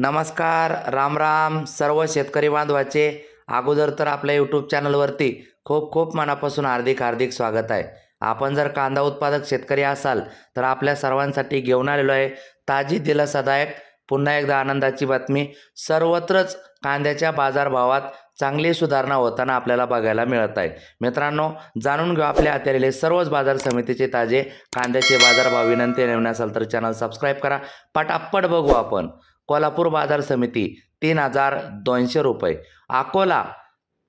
नमस्कार राम राम. सर्व शेतकरी बांधवाचे अगोदर तर आपल्या यूट्यूब चॅनलवरती खूप खूप मनापासून हार्दिक हार्दिक स्वागत आहे. आपण जर कांदा उत्पादक शेतकरी असाल तर आपल्या सर्वांसाठी घेऊन आलेलो आहे ताजी दिलासादायक पुन्हा एकदा आनंदाची बातमी. सर्वत्रच कांद्याच्या बाजारभावात चांगली सुधारणा होताना आपल्याला बघायला मिळत आहे. मित्रांनो जाणून घेऊ आपल्या हाती सर्वच बाजार समितीचे ताजे कांद्याचे बाजारभाव. विनंती नवीन तर चॅनल सबस्क्राईब करा. पटापट बघू आपण. कोल्हापूर बाजार समिती तीन हजार दोनशे रुपये. अकोला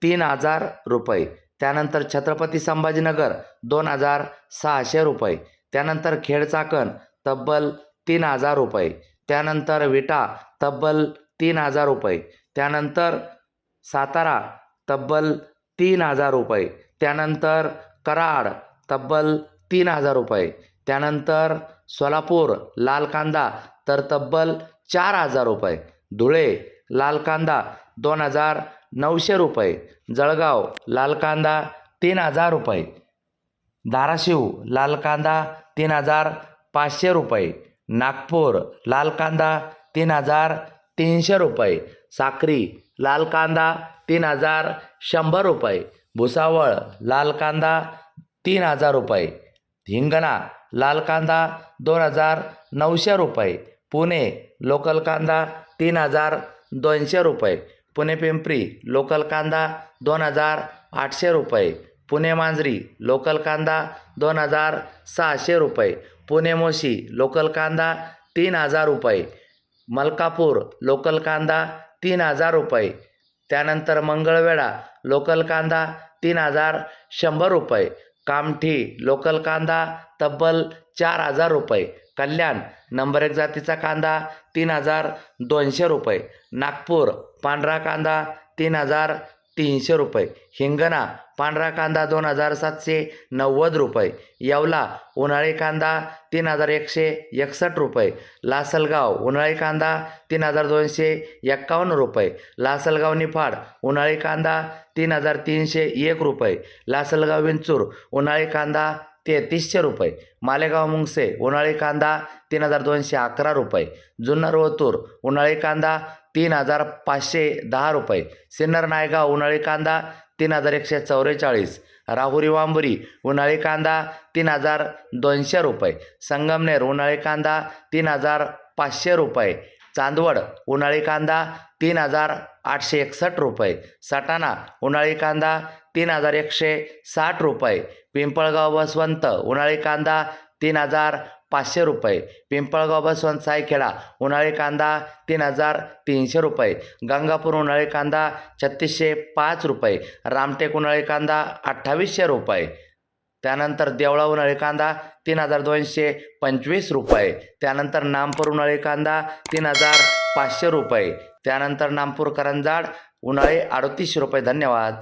तीन हजार रुपये. त्यानंतर छत्रपती संभाजीनगर दोन हजार सहाशे रुपये. त्यानंतर खेडचाकण तब्बल तीन हजार रुपये. त्यानंतर विटा तब्बल तीन हजार रुपये. त्यानंतर सातारा तब्बल तीन हजार रुपये. त्यानंतर कराड तब्बल तीन हजार रुपये. त्यानंतर सोलापूर लाल कांदा तर तब्बल चार हजार रुपये. धुळे लाल कांदा दोन हजार नऊशे रुपये. जळगाव लाल कांदा तीन हजार रुपये. धाराशिव लाल कांदा तीन हजार पाचशे रुपये. नागपूर लाल कांदा तीन हजार तीनशे रुपये. साक्री लाल कांदा तीन हजार शंभर रुपये. भुसावळ लाल कांदा तीन हजार रुपये. हिंगणा लाल कांदा दोन हजार नऊशे रुपये. पुणे लोकल कांदा तीन हजार दोनशे रुपये. पुणे पिंपरी लोकल कांदा दोन हजार आठशे रुपये. पुणे मांजरी लोकल कांदा दोन हजार सहाशे रुपये. पुणे मोशी लोकल कांदा तीन हजार रुपये. मलकापूर लोकल कांदा तीन हजार रुपये. त्यानंतर मंगळवेढा लोकल कांदा तीन हजार शंभर रुपये. कामठी लोकल कांदा तब्बल चार हजार रुपये. कल्याण. नंबर एक जातीचा कांदा तीन हजार दोनशे रुपये. नागपूर पांढरा कांदा तीन हजार तीनशे रुपये. हिंगणा पांढरा कांदा दोन हजार सातशे नव्वद रुपये. येवला उन्हाळी कांदा तीन हजार एकशे एकसष्ट रुपये. लासलगाव उन्हाळी कांदा तीन हजार दोनशे एक्कावन्न रुपये. लासलगाव निफाड उन्हाळी कांदा तीन हजार तीनशे एक रुपये. लासलगाव विंचूर उन्हाळी कांदा तेहतीसशे रुपये. मालेगाव मुंगसे उन्हाळी कांदा तीन हजार दोनशे अकरा रुपये. जुन्नर ओतूर उन्हाळी कांदा तीन हजार पाचशे दहा रुपये. सिन्नर नायगाव उन्हाळी कांदा तीन हजार एकशे चौवेचाळीस. राहुरी वांबुरी उन्हाळी कांदा तीन हजार दोनशे रुपये. संगमनेर उन्हाळी कांदा तीन हजार पाचशे रुपये. चांदवड उन्हाळी कांदा तीन हजार आठशे एकसष्ट रुपये. सटाणा उन्हाळी कांदा तीन हजार एकशे साठ रुपये. पिंपळगाव बसवंत उन्हाळी कांदा तीन हजार पाचशे रुपये. पिंपळगाव बसवंत सायखेडा उन्हाळी कांदा तीन हजार तीनशे रुपये. गंगापूर उन्हाळी कांदा छत्तीसशे पाच रुपये. रामटेक उन्हाळी कांदा अठ्ठावीसशे रुपये. त्यानंतर देवळा उन्हाळी कांदा तीन हजार दोनशे पंचवीस रुपये. त्यानंतर नामपूर उन्हाळी कांदा तीन हजार पाचशे रुपये. त्यानंतर नामपूर करंजाड उन्हाळी अडतीसशे रुपये. धन्यवाद.